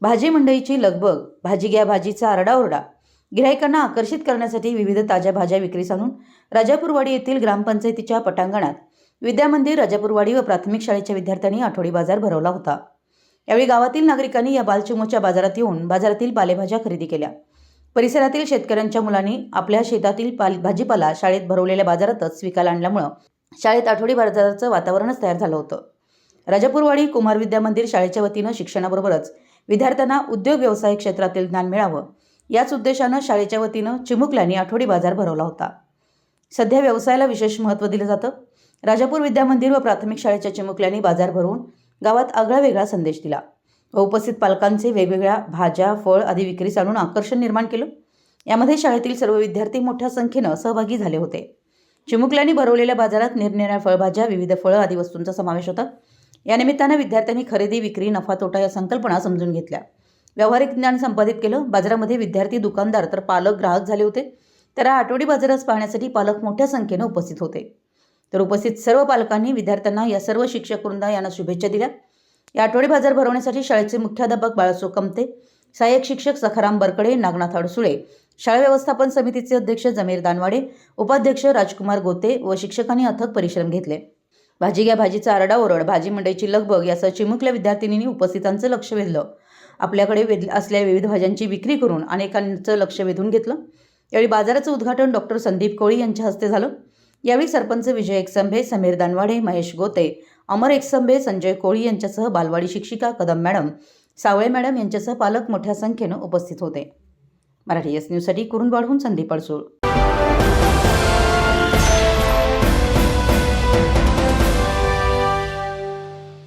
भाजी मंडईची लगबग भाजी घ्या भाजीचा आरडाओरडा. गिरायकांना आकर्षित करण्यासाठी विविध ताज्या भाज्या विक्रीस आणून राजापूरवाडी येथील ग्रामपंचायतीच्या पटांगणात विद्यामंदिर राजापूरवाडी व प्राथमिक शाळेच्या विद्यार्थ्यांनी आठवडी बाजार भरवला होता. यावेळी गावातील नागरिकांनी या बालचिमोच्या बाजारात येऊन बाजारातील पालेभाज्या खरेदी केल्या. परिसरातील शेतकऱ्यांच्या मुलांनी आपल्या शेतातील पाल भाजीपाला शाळेत भरवलेल्या बाजारातच विकायला आणल्यामुळं शाळेत आठवडी बाजाराचं वातावरणच तयार झालं होतं. राजापूरवाडी कुमार विद्या मंदिर शाळेच्या वतीनं शिक्षणाबरोबरच विद्यार्थ्यांना उद्योग व्यवसाय क्षेत्रातील ज्ञान मिळावं. याच उद्देशानं शाळेच्या वतीनं चिमुकल्यांनी आठवडी बाजार भरवला होता. सध्या व्यवसायाला विशेष महत्त्व दिलं जातं. राजापूर विद्यामंदिर व प्राथमिक शाळेच्या चिमुकल्यांनी बाजार भरवून गावात आगळा वेगळा संदेश दिला व उपस्थित पालकांचे वेगवेगळ्या भाज्या फळ आदी विक्रीस आणून आकर्षण निर्माण केलं. यामध्ये शाळेतील सर्व विद्यार्थी मोठ्या संख्येनं सहभागी झाले होते. चिमुकल्यांनी भरवलेल्या बाजारात निरनिराळ्या फळभाज्या विविध फळं आदी वस्तूंचा समावेश होता. या निमित्तानं विद्यार्थ्यांनी खरेदी विक्री नफा तोटा या संकल्पना समजून घेतल्या. व्यावहारिक ज्ञान संपादित केलं. बाजारामध्ये विद्यार्थी दुकानदार तर पालक ग्राहक झाले होते. तर आठवडी बाजारास पाहण्यासाठी पालक मोठ्या संख्येनं उपस्थित होते. तर उपस्थित सर्व पालकांनी विद्यार्थ्यांना या सर्व शिक्षक वृंदा यांना शुभेच्छा दिल्या. या आठवडी बाजार भरवण्यासाठी शाळेचे मुख्याध्यापक बाळासो कमते सहाय्यक शिक्षक सखाराम बरकडे नागनाथ अडसुळे शाळा व्यवस्थापन समितीचे अध्यक्ष जमीर दानवाडे उपाध्यक्ष राजकुमार गोते व शिक्षकांनी अथक परिश्रम घेतले. भाजी घ्या भाजीचा आरडाओरड भाजी मंडईची लगबग यासह चिमुकल्या विद्यार्थिनींनी उपस्थितांचं लक्ष वेधलं. आपल्याकडे वेध असलेल्या विविध भाज्यांची विक्री करून अनेकांचं लक्ष वेधून घेतलं. यावेळी बाजाराचं उद्घाटन डॉक्टर संदीप कोळी यांच्या हस्ते झालं. यावेळी सरपंच विजय एकसंभे समीर दानवाडे महेश गोते अमर एकसंभे संजय कोळी यांच्यासह बालवाडी शिक्षिका कदम मॅडम सावळे मॅडम यांच्यासह पालक मोठ्या संख्येनं उपस्थित होते. मराठी एस न्यूजसाठी कुरुंदवाडहून संदीप अडसूळ.